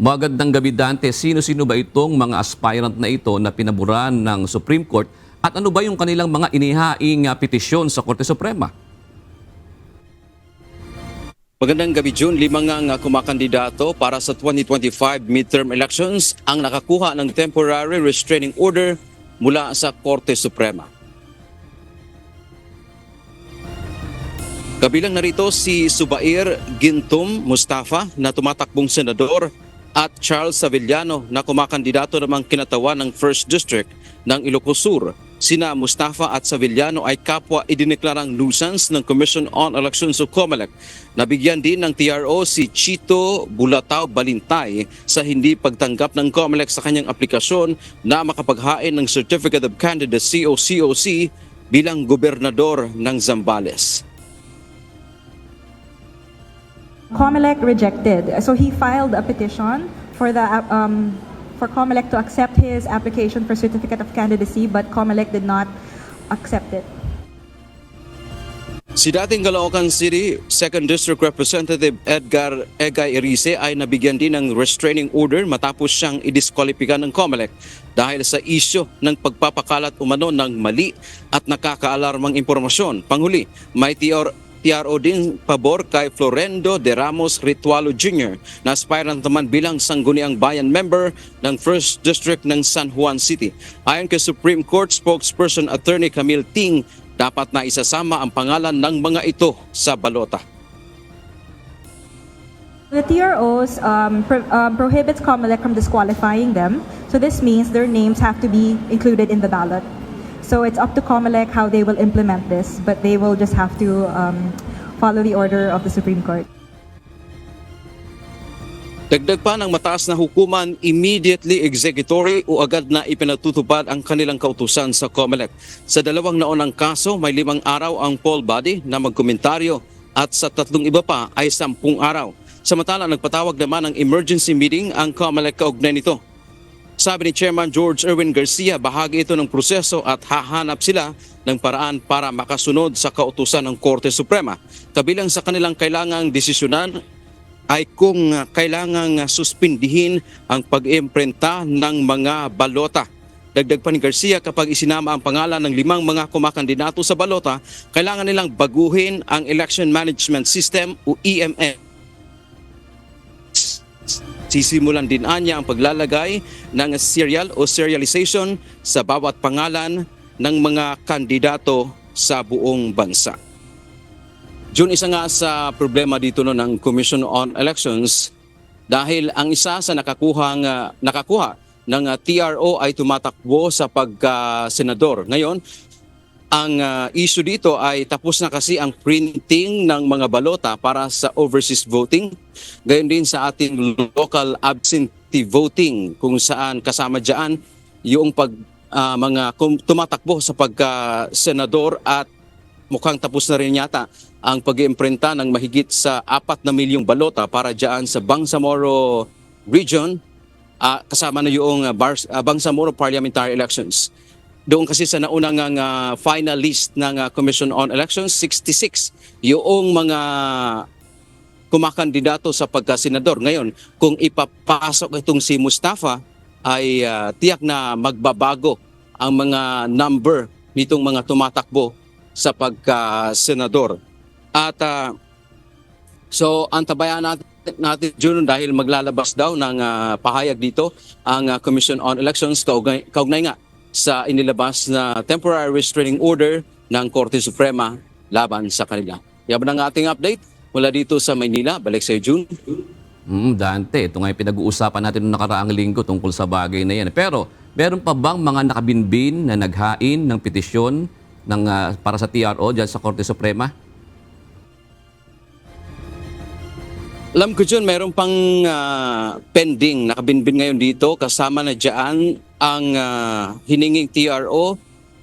Magandang gabi Dante, sino-sino ba itong mga aspirant na ito na pinaboran ng Supreme Court at ano ba yung kanilang mga inihaing ah, petisyon sa Korte Suprema? Magandang gabi June, limang nga kumakandidato para sa 2025 midterm elections ang nakakuha ng temporary restraining order mula sa Korte Suprema. Kabilang narito si Subair Gintum Mustafa na tumatakbong senador at Charles Savillano na kumakandidato namang kinatawan ng 1st District ng Ilocos Sur. Sina Mustafa at Savillano ay kapwa idineklarang nuisance ng Commission on Elections o COMELEC. Nabigyan din ng TRO si Chito Bulatao Balintay sa hindi pagtanggap ng COMELEC sa kanyang aplikasyon na makapaghain ng Certificate of Candidacy o COC bilang gobernador ng Zambales. Comelec rejected. So he filed a petition for the um, for Comelec to accept his application for certificate of candidacy, but Comelec did not accept it. Si dating Caloocan City 2nd District Representative Edgar Egay Erice ay nabigyan din ng restraining order matapos siyang idiskwalipika ng COMELEC dahil sa isyo ng pagpapakalat umano ng mali at nakakaalarmang impormasyon. Panghuli, may TR TRO din pabor kay Florendo de Ramos Ritualo Jr. na aspirant naman bilang sangguniang bayan member ng 1st District ng San Juan City. Ayon kay Supreme Court spokesperson Attorney Camille Ting, dapat na isasama ang pangalan ng mga ito sa balota. The TROs um, pro- um, prohibits Comelec from disqualifying them. So this means their names have to be included in the ballot. So it's up to Comelec how they will implement this, but they will just have to um, follow the order of the Supreme Court. Dagdag pa ng mataas na hukuman, immediately executory o agad na ipinatutupad ang kanilang kautusan sa COMELEC. Sa dalawang naonang kaso, may limang araw ang poll body na magkomentaryo at sa tatlong iba pa ay sampung araw. Samantala, nagpatawag naman ng emergency meeting ang COMELEC kaugnay nito. Sabi ni Chairman George Erwin Garcia, bahagi ito ng proseso at hahanap sila ng paraan para makasunod sa kautusan ng Korte Suprema. Kabilang sa kanilang kailangang desisyonan ay kung kailangang suspindihin ang pag-imprenta ng mga balota. Dagdag pa ni Garcia, kapag isinama ang pangalan ng limang mga kumakandidato sa balota, kailangan nilang baguhin ang Election Management System o EMS. Sisimulan din anya ang paglalagay ng serial o serialization sa bawat pangalan ng mga kandidato sa buong bansa. June, isa nga sa problema dito no ng Commission on Elections dahil ang isa sa nakakuhang ah, nakakuha ng ah, TRO ay tumatakbo sa pagka-senador. Ngayon, ang ah, issue dito ay tapos na kasi ang printing ng mga balota para sa overseas voting. Gayon din sa ating local absentee voting kung saan kasama diyan yung pag ah, mga tumatakbo sa pagka-senador at mukhang tapos na rin yata ang pag-iimprenta ng mahigit sa 4 na milyong balota para diyan sa Bangsamoro region ah, kasama na yung ah, Bars- ah, Bangsamoro parliamentary elections. Doon kasi sa naunang nga final list ng ah, Commission on Elections 66 yung mga kumakandidato sa pagkasenador. Ngayon, kung ipapasok itong si Mustafa ay ah, tiyak na magbabago ang mga number nitong mga tumatakbo sa pagka-senador. At ah, so antabayan natin natin June dahil maglalabas daw ng ah, pahayag dito ang ah, Commission on Elections kaugnay, kaugnay nga sa inilabas na temporary restraining order ng Korte Suprema laban sa kanila. Yan ang ating update mula dito sa Maynila. Balik sa June. Hmm, Dante, ito nga yung pinag-uusapan natin noong nakaraang linggo tungkol sa bagay na yan. Pero, meron pa bang mga nakabinbin na naghain ng petisyon ng, ah, para sa TRO dyan sa Korte Suprema? Alam ko dyan, mayroon pang ah, pending, nakabinbin ngayon dito. Kasama na dyan ang ah, hininging TRO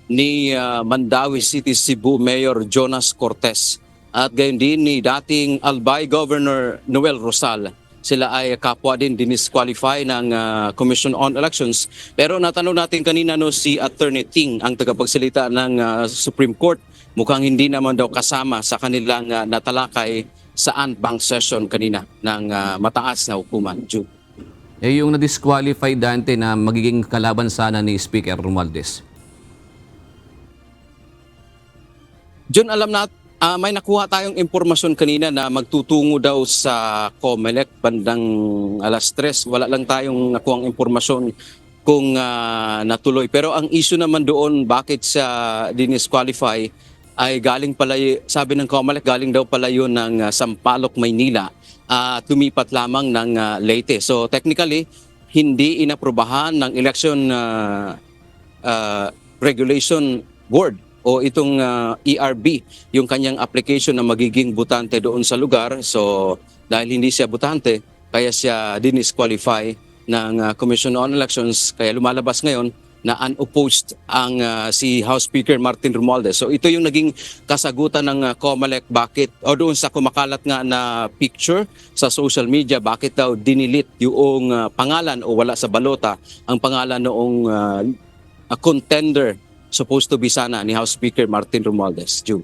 ni ah, Mandawi City Cebu Mayor Jonas Cortez. At gayon din ni dating Albay Governor Noel Rosal. Sila ay kapwa din dinisqualify ng ah, Commission on Elections. Pero natanong natin kanina no, si Attorney Ting, ang tagapagsalita ng ah, Supreme Court, mukhang hindi naman daw kasama sa kanilang ah, natalakay sa unbanked session kanina ng ah, mataas na hukuman. June. Eh yung na-disqualify Dante na magiging kalaban sana ni Speaker Romualdez. John, alam na ah, may nakuha tayong impormasyon kanina na magtutungo daw sa COMELEC bandang alas 3. Wala lang tayong nakuhang impormasyon kung ah, natuloy. Pero ang issue naman doon, bakit siya dinisqualify, ay galing pala, sabi ng COMELEC, galing daw pala yun ng ah, Sampaloc, Maynila at lumipat lamang ng ah, Leyte. So technically, hindi inaprubahan ng election ah, uh, Regulation Board o itong uh, ERB yung kanyang application na magiging butante doon sa lugar. So dahil hindi siya butante, kaya siya dinisqualify ng uh, Commission on Elections kaya lumalabas ngayon na unopposed ang uh, si House Speaker Martin Romualdez. So ito yung naging kasagutan ng uh, COMELEC bakit o doon sa kumakalat nga na picture sa social media bakit daw dinilit yung uh, pangalan o wala sa balota ang pangalan noong uh, contender supposed to be sana ni House Speaker Martin Romualdez. June.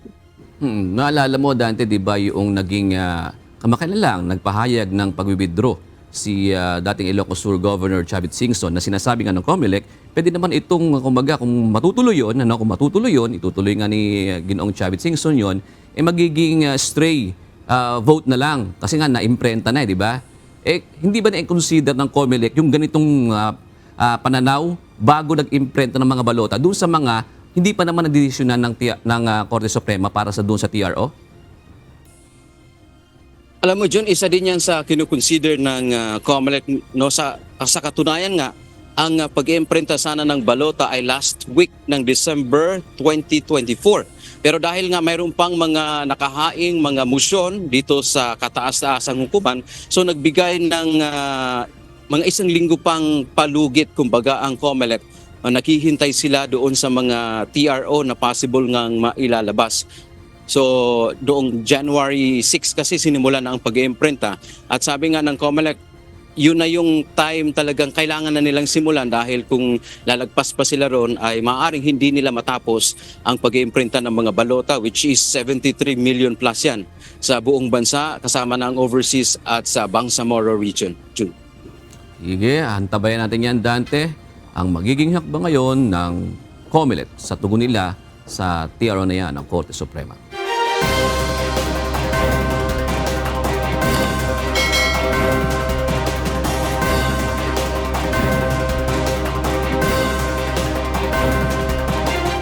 Hmm, naalala mo Dante, 'di ba, yung naging uh, kamakailan lang nagpahayag ng pag-withdraw si ah, dating Ilocos Sur Governor Chavit Singson na sinasabi nga ng COMELEC, pwede naman itong kumbaga kung matutuloy 'yon, ano, kung matutuloy 'yon, itutuloy nga ni ah, Ginoong Chavit Singson 'yon, eh magiging ah, stray ah, vote na lang kasi nga na-imprenta na, eh, 'di ba? Eh hindi ba na-consider ng COMELEC yung ganitong ah, ah, pananaw bago nag-imprenta ng mga balota doon sa mga hindi pa naman nadesisyonan ng, ng ah, Korte Suprema para sa doon sa TRO? Alam mo John, isa din yan sa kinukonsider ng uh, COMELEC no sa sa katunayan nga ang uh, pag-iimprenta sana ng balota ay last week ng December 2024. Pero dahil nga mayroon pang mga nakahaing mga musyon dito sa kataas-taasang hukuman, so nagbigay ng uh, mga isang linggo pang palugit kumbaga ang COMELEC Uh, nakihintay sila doon sa mga TRO na possible ngang mailalabas. So doong January 6 kasi sinimula na ang pag-iimprenta at sabi nga ng COMELEC yun na yung time talagang kailangan na nilang simulan dahil kung lalagpas pa sila ron ay maaaring hindi nila matapos ang pag-iimprenta ng mga balota which is 73 million plus yan sa buong bansa kasama ang overseas at sa Bangsamoro region. June. Sige, antabayan natin yan, Dante. Ang magiging hakbang ngayon ng COMELEC sa tugon nila sa TRO na yan ng Korte Suprema.